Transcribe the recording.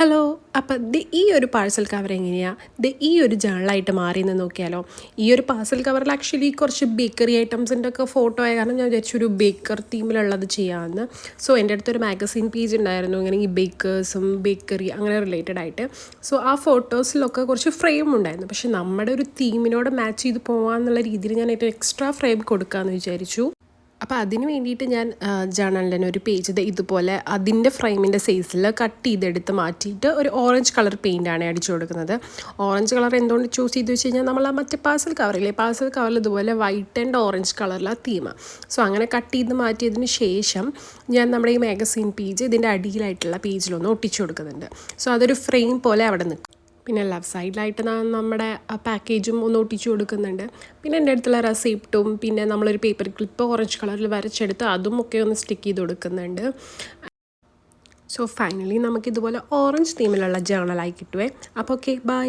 Hello അപ്പം the ഈ ഒരു പാഴ്സൽ കവർ എങ്ങനെയാണ് ദ ഈ ഒരു ജേണലായിട്ട് മാറിയെന്ന് നോക്കിയാലോ. ഈ ഒരു പാഴ്സൽ കവറിൽ ആക്ച്വലി കുറച്ച് ബേക്കറി ഐറ്റംസിന്റെ ഒക്കെ ഫോട്ടോ ആയ കാരണം ഞാൻ വിചാരിച്ചു ഒരു ബേക്കർ തീമിലുള്ളത് ചെയ്യാമെന്ന് സോ എന്റെ അടുത്തൊരു മാഗസീൻ പേജ് ഉണ്ടായിരുന്നു ഇങ്ങനെ ഈ ബേക്കേഴ്സും ബേക്കറി അങ്ങനെ റിലേറ്റഡ് ആയിട്ട്. സോ ആ ഫോട്ടോസിലൊക്കെ കുറച്ച് ഫ്രെയിം ഉണ്ടായിരുന്നു. പക്ഷെ നമ്മുടെ ഒരു തീമിനോട് മാച്ച് ചെയ്ത് പോകാമെന്നുള്ള രീതിയിൽ ഞാൻ ഏറ്റവും എക്സ്ട്രാ ഫ്രെയിം കൊടുക്കാമെന്ന് വിചാരിച്ചു. അപ്പോൾ അതിന് വേണ്ടിയിട്ട് ഞാൻ ജേണലിന്റെ ഒരു പേജ് ഇത് ഇതുപോലെ അതിന്റെ ഫ്രെയിമിന്റെ സൈസിൽ കട്ട് ചെയ്തെടുത്ത് മാറ്റിയിട്ട് ഒരു ഓറഞ്ച് കളർ പെയിന്റാണ് അടിച്ചു കൊടുക്കുന്നത്. ഓറഞ്ച് കളർ എന്തുകൊണ്ട് ചൂസ് ചെയ്ത് വെച്ച് കഴിഞ്ഞാൽ നമ്മൾ ആ മറ്റേ പാഴ്സൽ കവറില്ലേ പാഴ്സൽ കവറിൽ ഇതുപോലെ വൈറ്റ് ആൻഡ് ഓറഞ്ച് കളറിലാണ് തീമ സോ അങ്ങനെ കട്ട് ചെയ്ത് മാറ്റിയതിന് ശേഷം ഞാൻ നമ്മുടെ ഈ മാഗസീൻ പേജ് ഇതിന്റെ അടിയിലായിട്ടുള്ള പേജിലൊന്ന് ഒട്ടിച്ചു കൊടുക്കുന്നുണ്ട്. സോ അതൊരു ഫ്രെയിം പോലെ അവിടെ നിൽക്കും. പിന്നെ ലെഫ്റ്റ് സൈഡിലായിട്ട് നമ്മുടെ പാക്കേജും ഒന്ന് ഒട്ടിച്ചു കൊടുക്കുന്നുണ്ട്. പിന്നെ എന്റെ അടുത്തുള്ള റെസിപ്റ്റും പിന്നെ നമ്മളൊരു പേപ്പർ ക്ലിപ്പ് ഓറഞ്ച് കളറിൽ വരച്ചെടുത്ത് അതും ഒക്കെ ഒന്ന് സ്റ്റിക്ക് ചെയ്ത് കൊടുക്കുന്നുണ്ട്. സോ ഫൈനലി നമുക്കിതുപോലെ ഓറഞ്ച് തീമിലുള്ള ജേണലായി കിട്ടുവേ. അപ്പോൾ ഓക്കെ ബൈ